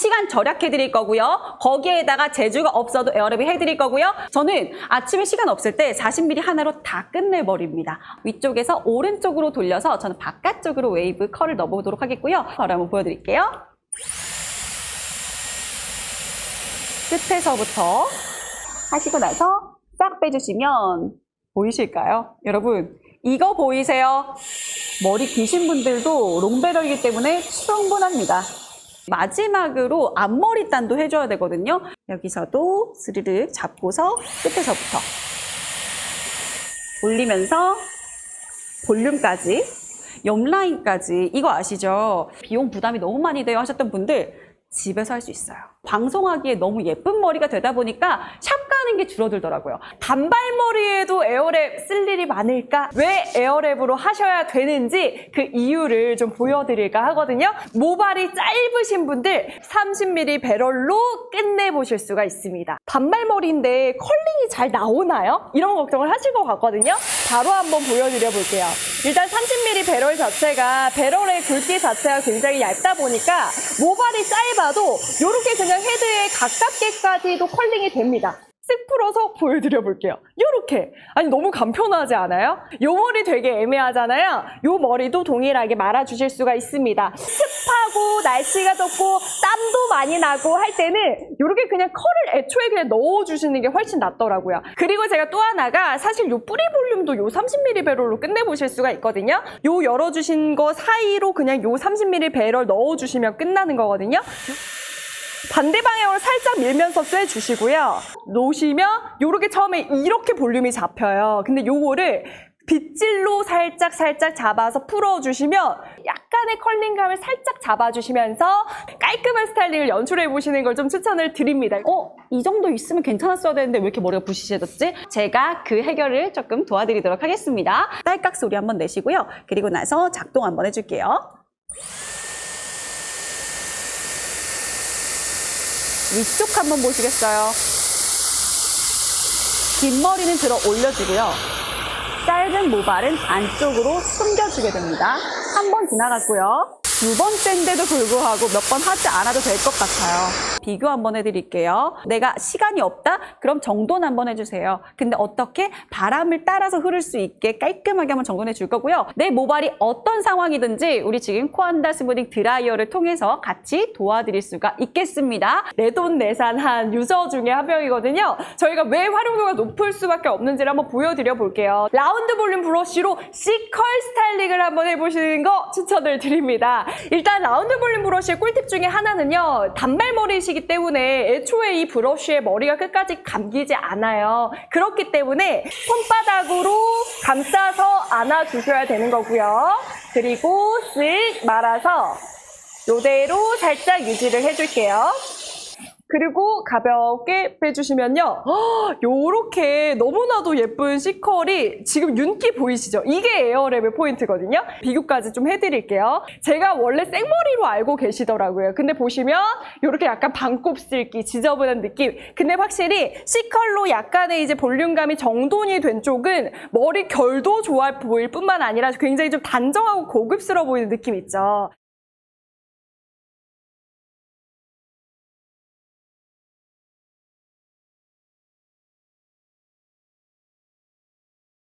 시간 절약해 드릴 거고요. 거기에다가 재주가 없어도 에어랩이 해 드릴 거고요. 저는 아침에 시간 없을 때 40mm 하나로 다 끝내버립니다. 위쪽에서 오른쪽으로 돌려서 저는 바깥쪽으로 웨이브 컬을 넣어보도록 하겠고요. 바로 한번 보여드릴게요. 끝에서부터 하시고 나서 싹 빼주시면 보이실까요? 여러분, 이거 보이세요? 머리 기신 분들도 롱베러이기 때문에 충분합니다. 마지막으로 앞머리 단도 해줘야 되거든요. 여기서도 스르륵 잡고서 끝에서부터 올리면서 볼륨까지 옆라인까지 이거 아시죠? 비용 부담이 너무 많이 돼요 하셨던 분들 집에서 할 수 있어요. 방송하기에 너무 예쁜 머리가 되다 보니까 샵 가는 게 줄어들더라고요. 단발머리에도 에어랩 쓸 일이 많을까? 왜 에어랩으로 하셔야 되는지 그 이유를 좀 보여드릴까 하거든요. 모발이 짧으신 분들 30mm 배럴로 끝내보실 수가 있습니다. 단발머리인데 컬링이 잘 나오나요? 이런 걱정을 하실 것 같거든요. 바로 한번 보여드려 볼게요. 일단 30mm 배럴 자체가 배럴의 굵기 자체가 굉장히 얇다 보니까 모발이 짧아도 이렇게 그냥 헤드에 가깝게까지도 컬링이 됩니다. 쓱 풀어서 보여드려 볼게요. 요렇게. 아니, 너무 간편하지 않아요? 요 머리 되게 애매하잖아요? 요 머리도 동일하게 말아주실 수가 있습니다. 습하고, 날씨가 덥고, 땀도 많이 나고 할 때는 요렇게 그냥 컬을 애초에 그냥 넣어주시는 게 훨씬 낫더라고요. 그리고 제가 또 하나가 사실 요 뿌리 볼륨도 요 30mm 배럴로 끝내보실 수가 있거든요. 요 열어주신 거 사이로 그냥 요 30mm 배럴 넣어주시면 끝나는 거거든요. 반대 방향으로 살짝 밀면서 쐬주시고요. 놓으시면 요렇게 처음에 이렇게 볼륨이 잡혀요. 근데 요거를 빗질로 살짝 살짝 잡아서 풀어주시면 약간의 컬링감을 살짝 잡아주시면서 깔끔한 스타일링을 연출해 보시는 걸 좀 추천을 드립니다. 어? 이 정도 있으면 괜찮았어야 되는데 왜 이렇게 머리가 부시해졌지? 제가 그 해결을 조금 도와드리도록 하겠습니다. 딸깍 소리 한번 내시고요. 그리고 나서 작동 한번 해줄게요. 위쪽 한번 보시겠어요? 긴 머리는 들어 올려주고요. 짧은 모발은 안쪽으로 숨겨주게 됩니다. 한 번 지나갔고요. 두 번째인데도 불구하고 몇 번 하지 않아도 될 것 같아요. 비교 한번 해드릴게요. 내가 시간이 없다? 그럼 정돈 한번 해주세요. 근데 어떻게 바람을 따라서 흐를 수 있게 깔끔하게 한번 정돈해 줄 거고요. 내 모발이 어떤 상황이든지 우리 지금 코안다 스무딩 드라이어를 통해서 같이 도와드릴 수가 있겠습니다. 내돈내산한 유저 중에 한 명이거든요. 저희가 왜 활용도가 높을 수밖에 없는지를 한번 보여드려 볼게요. 라운드 볼륨 브러쉬로 C컬 스타일링을 한번 해보시는 거 추천을 드립니다. 일단 라운드 볼륨 브러쉬의 꿀팁 중에 하나는요. 단발머리이시기 때문에 애초에 이 브러쉬의 머리가 끝까지 감기지 않아요. 그렇기 때문에 손바닥으로 감싸서 안아주셔야 되는 거고요. 그리고 쓱 말아서 요대로 살짝 유지를 해줄게요. 그리고 가볍게 빼주시면요. 요렇게 너무나도 예쁜 C컬이 지금 윤기 보이시죠? 이게 에어랩의 포인트거든요. 비교까지 좀 해드릴게요. 제가 원래 생머리로 알고 계시더라고요. 근데 보시면 요렇게 약간 반곱슬기, 지저분한 느낌. 근데 확실히 C컬로 약간의 이제 볼륨감이 정돈이 된 쪽은 머리 결도 좋아 보일 뿐만 아니라 굉장히 좀 단정하고 고급스러워 보이는 느낌 있죠.